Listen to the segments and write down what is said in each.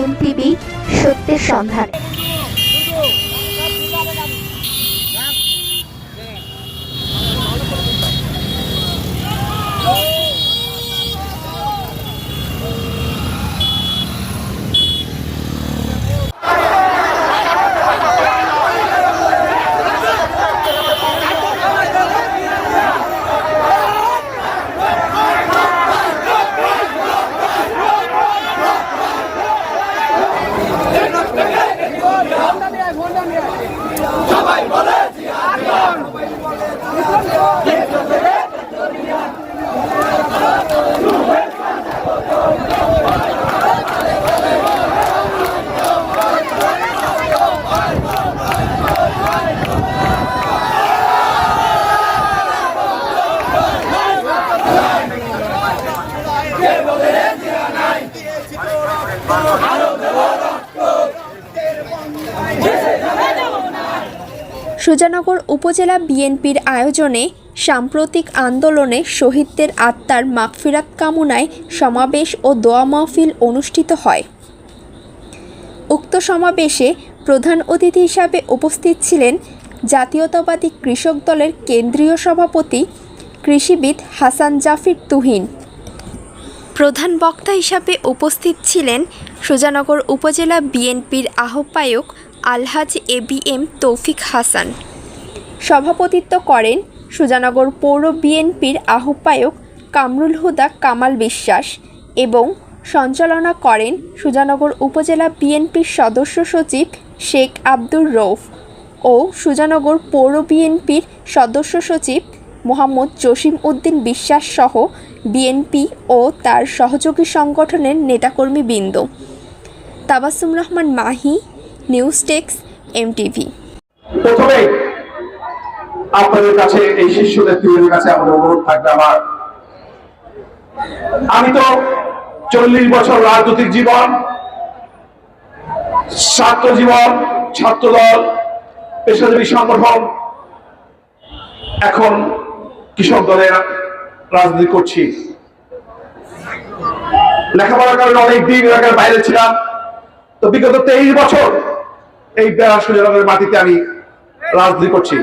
MTV সত্যের সন্ধানে। সুজানগর উপজেলা বিএনপির আয়োজনে সাম্প্রতিক আন্দোলনে শহীদদের আত্মার মাগফিরাত কামনায় সমাবেশ ও দোয়া মাহফিল অনুষ্ঠিত হয়। উক্ত সমাবেশে প্রধান অতিথি হিসাবে উপস্থিত ছিলেন জাতীয়তাবাদী কৃষক দলের কেন্দ্রীয় সভাপতি কৃষিবিদ হাসান জাফির তুহিন। প্রধান বক্তা হিসাবে উপস্থিত ছিলেন সুজানগর উপজেলা বিএনপির আহ্বায়ক আলহাজ এ বি এম তৌফিক হাসান। সভাপতিত্ব করেন সুজানগর পৌর বিএনপির আহ্বায়ক কামরুল হুদা কামাল বিশ্বাস এবং সঞ্চালনা করেন সুজানগর উপজেলা বিএনপির সদস্য সচিব শেখ আব্দুর রৌফ ও সুজানগর পৌর বিএনপির সদস্য সচিব মোহাম্মদ জসিম উদ্দিন বিশ্বাস সহ বিএনপি ও তার সহযোগী সংগঠনের নেতাকর্মীবৃন্দ। Tabassum Rahman Mahi, news text MTV. প্রথমে আপনাদের কাছে এই শিষ্য নেতৃত্বের কাছে অনুরোধ থাকবে আমার। আমি তো চল্লিশ বছর রাজনৈতিক জীবন, ছাত্র জীবন ছাত্র দল পেশাজীবী সংগঠন, এখন কৃষক দলের রাজনীতি করছি। লেখাপড়ার কারণে অনেক দিন এলাকার বাইরে ছিলাম। তো বিগত তেইশ বছর এই সুযোগের মাটিতে আমি রাজনীতি করছি।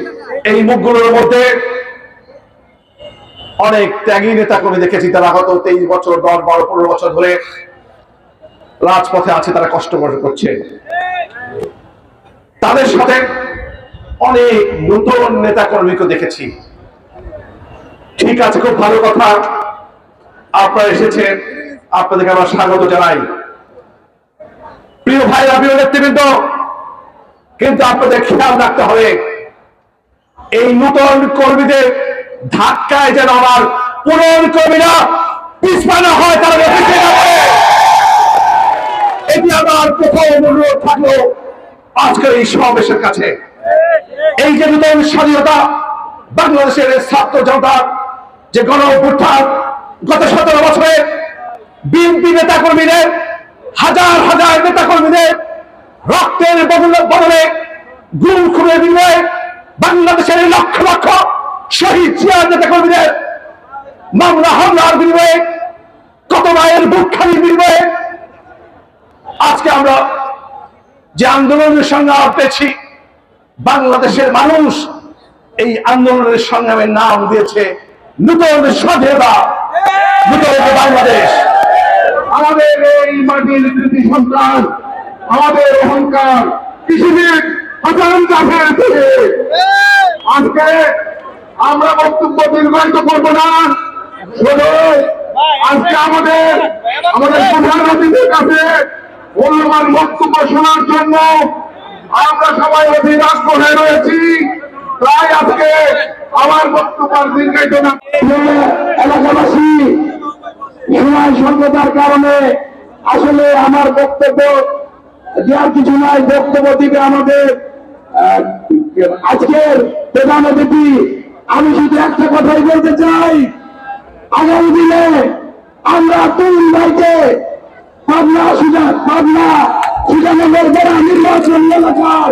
এই মুখগুলোর মধ্যে অনেক ত্যাগী নেতা কর্মী দেখেছি তারা হয়তো তেইশ বছর, দশ, বারো, পনেরো বছর ধরে রাজপথে আছে, তারা কষ্ট করছে। তাদের সাথে অনেক নতুন নেতা কর্মীকে দেখেছি। ঠিক আছে, খুব ভালো কথা। আপনারা এসেছেন, আপনাদেরকে আমরা স্বাগত জানাই। প্রিয় ভাই প্রিয় নেতৃবৃন্দ, কিন্তু আপনাদের খেয়াল রাখতে হবে, এই নতুন কর্মীদের ধাক্কায় যেন আমার পুরন কর্মীরা পিছপানা হয়, তারা। এটি আমার প্রথম অনুরোধ থাকল আজকের এই সমাবেশের কাছে। এই যে নতুন স্বাধীনতা, বাংলাদেশের ছাত্র জনতার যে গণ অভ্যুত্থান গত সতেরো বছরে বিএনপি নেতা কর্মীদের হাজার হাজার নেতা কর্মীদের রক্তের বদলে গুম খুনের বিনিময়ে বাংলাদেশের লক্ষ লক্ষ শহীদ জিয়া নেতা কর্মীদের মামলা, হামলার বিনিময়ে, কত মায়ের বুক বিনিময়ে আজকে আমরা যে আন্দোলনের সংগ্রাম পেয়েছি, বাংলাদেশের মানুষ এই আন্দোলনের সংগ্রামের নাম দিয়েছে নূতন স্বাধীনতা, নূতন বাংলাদেশ। আমাদের এই মাটির কৃতি সন্তান, আমাদের অহংকার পৃথিবীর হাজার জাফের আজকে আমরা বক্তব্য দীর্ঘায়িত করব না। শুধু আজকে আমাদের আমাদের প্রধান অতিথির কাছে মূল্যবান বক্তব্য শোনার জন্য আমরা সবাই অধীর আগ্রহে রয়েছি। তাই আজকে আমার বক্তব্য দীর্ঘায়িত এলাকাবাসী সময় স্বল্পতার কারণে আসলে আমার বক্তব্য দেওয়ার কিছু নাই, বক্তব্য দিবে আমাদের আজকের প্রধান অতিথি। আমি শুধু একটা কথাই বলতে চাই, আগামী দিনে আমরা তরুণ ভাইকে পাবনা সুজা পাবনা সুজানগর বড় নির্বাচন এলাকার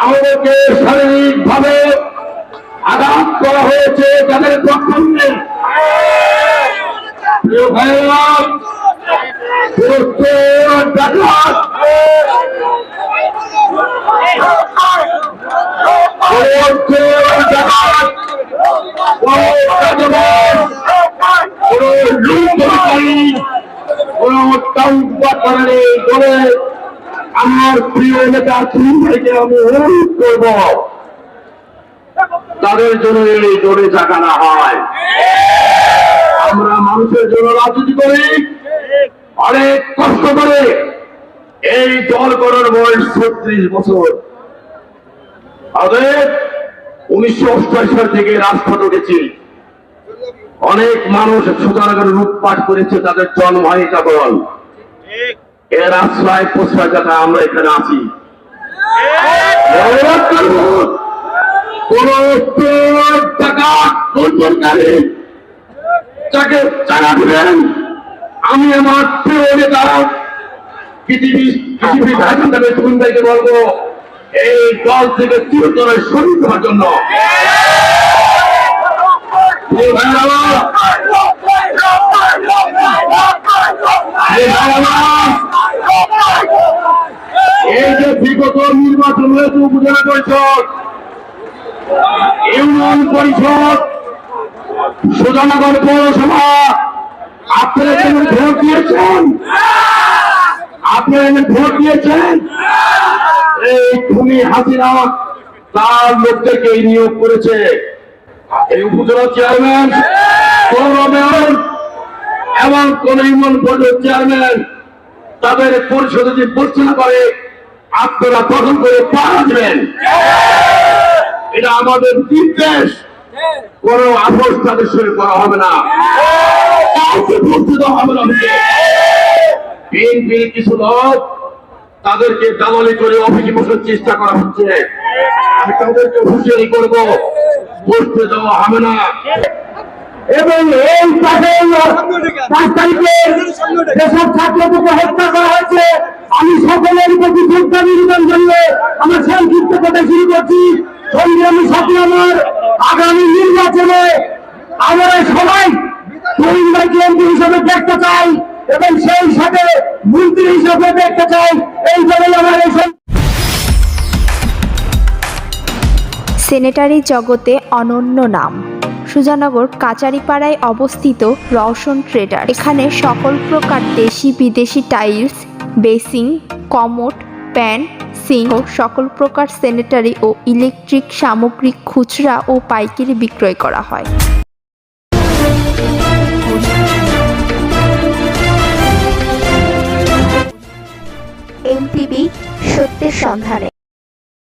আমাদেরকে শারীরিক ভাবে আঘাত করা হয়েছে প্রত্যেক ডাকাত কোনো কাজবাজ, কোনো বলে আমার প্রিয় নেতা তুমি ভাইকে আমি অনুরোধ করব। তাদের জন্য এই দৌড়ে থাকা না হয়। আমরা মানুষের জন্য রাজনীতি করি। অনেক কষ্ট করে এই দল করার বয়স ছত্রিশ বছর। অতএব উনিশশো অষ্টআশি সাল থেকে রাজপথ উঠেছি। অনেক মানুষ সুতরাং লুটপাট করেছে, তাদের জন্ম হয়নি তখন এর আশ্রয় প্রশ্রয় যাতে আমরা এখানে আছি। কোন চোর, লুণ্ঠনকারী যাকে জানা দিবেন আমি আমার প্রিয় নেতা পৃথিবী পৃথিবী ভাষণ দেবে ভাইকে বলব এই দল থেকে চিরতরে শরীর হওয়ার জন্য। ভাইরা আমার, প্রিয় ভাইরা আমার, এই যে নির্বাচন হয়েছে উপজেলা পরিষদ। ইউনিয়ন পরিষদ, সুজানগর পৌরসভা, আপনারা যেমন ভোট দিয়েছেন, আপনারা ভোট দিয়েছেন, এই খুনি হাসিনা তার লোকদেরকে নিয়োগ করেছে। এই উপজেলা চেয়ারম্যান, পৌর মেয়র এবং কোন ইউনিয়ন পরিষদ চেয়ারম্যান তাদের পরিষদে যে পরিচালনা করে আপনারা দখল করে পাড়া দেবেন এটা আমাদের নির্দেশ। কোন আপোষ তাদের সঙ্গে করা হবে না। কিছু লোক তাদেরকে দালালি করে অফিসে বসার চেষ্টা করা হচ্ছে। আমি তাদেরকে হুঁশিয়ারি করব বসতে দেওয়া হবে না। এবং এই পাশে পাঁচ তারিখে যেসব ছাত্রকে হত্যা করা হয়েছে। আমি সকলের প্রতি শ্রদ্ধা নিবেদন জন্য আমার সংক্ষিপ্ত কথা শুরু করছি। সংগ্রামী সাথে আমার আগামী নির্বাচনে আমরা সবাই তরুণ ভাইকে এমপি হিসেবে দেখতে চাই এবং সেই সাথে মন্ত্রী হিসেবে দেখতে চাই। এই জন্য আমার সেনেটারি জগতে অনন্য নাম। সুজানগর কাচারিপাড়ায় অবস্থিত রওশন ট্রেডার এখানে সকল প্রকার দেশি বিদেশি tiles basin commode pan sink ও সকল প্রকার স্যানিটারি ও ইলেকট্রিক সামগ্রী খুচরা ও পাইকারি বিক্রয় করা হয়। এমটিভি সত্যের সন্ধানে।